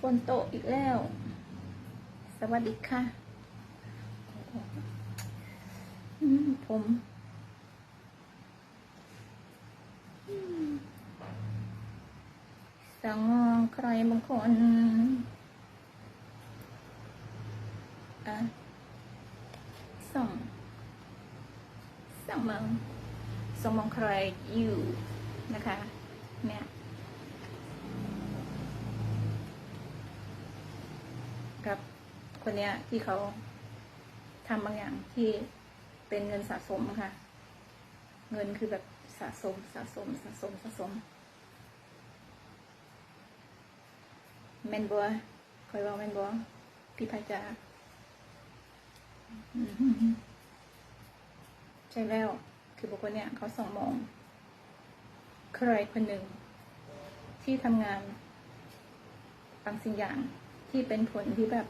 ฝนตกอีกแล้ว สวัสดีค่ะผมอืมสังใครบางคนอะส่องส่องมองส่องมองใครอยู่นะคะ เนี่ย กับคนเนี้ยที่เขาทำบางอย่างที่เป็นเงินสะสมค่ะ เงินคือแบบสะสมสะสมสะสมสะสมแมนบัวคอยบอกแมนบัวพี่พายจาใช่แล้ว คือบุคคลเนี้ยเขาส่องมอง ใครคนหนึ่ง ที่ทำงานบางสิ่งอย่าง ที่เป็นผลที่แบบ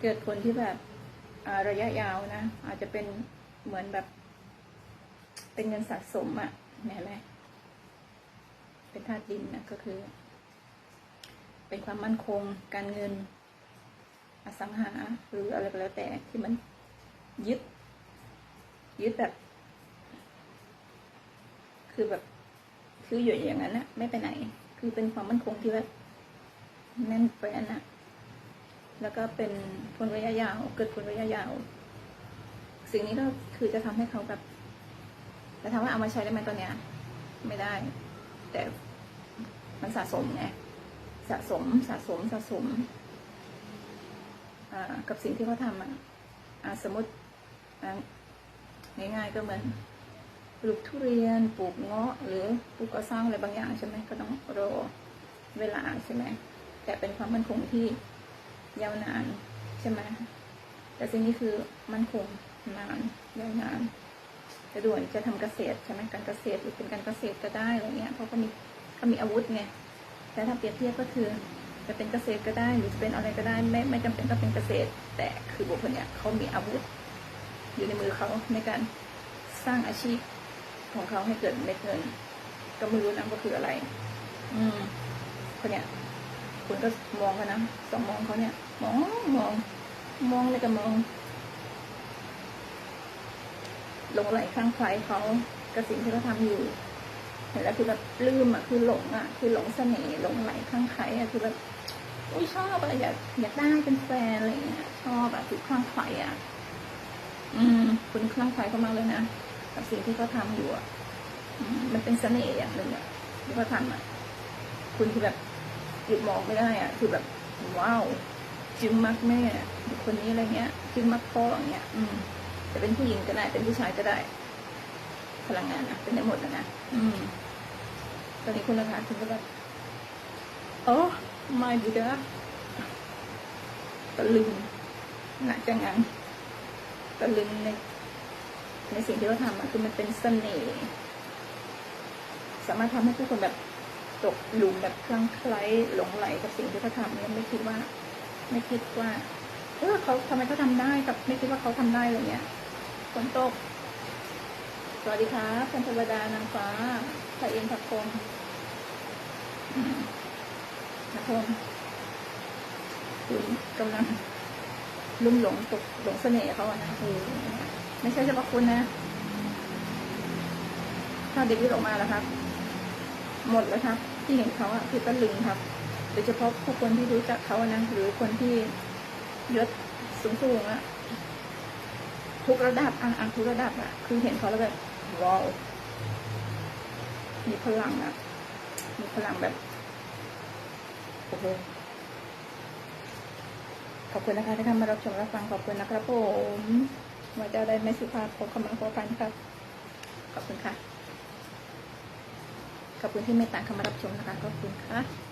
เกิดผลที่แบบระยะยาวนะ อาจจะเป็นเหมือนแบบ เป็นเงินสะสมอะเห็นไหมเป็นธาตุดินนะก็คือ เป็นความมั่นคงการเงิน อสังหาหรืออะไรก็แล้วแต่ที่มันยึด ยึดแบบ คือแบบ คืออยู่อย่างนั้นนะไม่ไปไหน คือเป็นความมั่นคงที่แบบ แน่นแฟนอะแล้วก็เป็นผลระยะยาว เกิดผลระยะยาว สิ่งนี้ก็คือจะทำให้เขาแบบจะทำว่าเอามาใช้ได้ไหมตอนเนี้ย ไม่ได้ แต่มันสะสมไงสะสมสะสมสะสมกับสิ่งที่เขาทำอะสมมติง่ายๆก็เหมือนปลูกทุเรียนปลูกเงาะ หรือปลูกกระซ้าอะไรบางอย่างใช่ไหมก็ต้องรอเวลาใช่ไหม แต่เป็นความมั่นคงที่ยาวนานใช่ไหมแต่สิ่งนี้คือมั่นคงนานยาวนานจะด่วนจะทำเกษตรใช่ไหมการเกษตรหรือเป็นการเกษตรก็ได้อะไรเงี้ยเพราะเขามีเขามีอาวุธไงแต่ถ้าเปรียบเทียบก็คือจะเป็นเกษตรก็ได้หรือจะเป็นอะไรก็ได้ ไม่ไม่จำเป็นต้องเป็นเกษตร แต่คือบุคคลเนี่ยเขามีอาวุธ อยู่ในมือเขาในการสร้างอาชีพของเขาให้เกิดเม็ดเงิน ก็ไม่รู้นะว่าคืออะไร อืมคนเนี่ย คุณก็มองเขานะสองมองเขาเนี่ย มองมอง มองเลยก็มอง ลงไหลข้างใครเขากับสิ่งที่เขาทำอยู่เห็นแล้วคือแบบลืมอะคือหลงอะ คือหลงเสน่ห์หลงไหลข้างใครอะคือแบบอุ้ยชอบอะอยากอยากได้เป็นแฟนอะไรเงี้ยชอบอะคือคลั่งไคล้อะอืมคุณคลั่งไคล้เขามากเลยนะกับสิ่งที่เขาทำอยู่อะมมันเป็นเสน่ห์อย่างหนึ่งอะที่เขาทำอะคุณคือแบบ หยุดมองไม่ได้อะ คือแบบว้าวจึงมักแม่คนนี้อะไรเงี้ย จึงมักพ่ออย่างเงี้ย อืมจะเป็นผู้หญิงก็ได้ เป็นผู้ชายก็ได้ พลังงานนะเป็นได้หมดนะนะอืม ตอนนี้คุณราคาคุณก็แบบโอ้ไม่บุดาตะลึงหนักจังงังตะลึงในในสิ่งที่เขาทำอะคือมันเป็นเสน่ห์สามารถทำให้ผู้คนแบบ ตกหลุมแบบคลั่งไคล้หลงไหลกับสิ่งที่เขาทำเนี่ยไม่คิดว่า ไม่คิดว่าเออเขาทำไมเขาทำได้กับไม่คิดว่าเขาทำได้อะไรเงี้ยฝนตก สวัสดีครับพันธวดานางฟ้าพระเอ็นพักพงอืมพักพงคุณกำลังลุ่มหลงตกหลงเสน่ห์เขาอะนะเออไม่ใช่เฉพาะคุณนะถ้าเด็กวิ่งออกมาแล้วครับ หมดแล้วครับ ที่เห็นเขาอะคือตะลึงครับโดยเฉพาะผู้คนที่รู้จักเขาอะนะหรือคนที่ยศสูงๆอะทุกระดับอะอะทุกระดับอะคือเห็นเขาแล้วแบบว้าวมีพลังอะมีพลังแบบโอ้โหขอบคุณนะคะที่เข้ามารับชมรับฟังขอบคุณนะครับผมว่าจะได้ไม่สุภาพขอคำมาขอพันครับ ขอบคุณค่ะ ขอบคุณที่เมตตาเข้ามารับชมนะคะขอบคุณค่ะ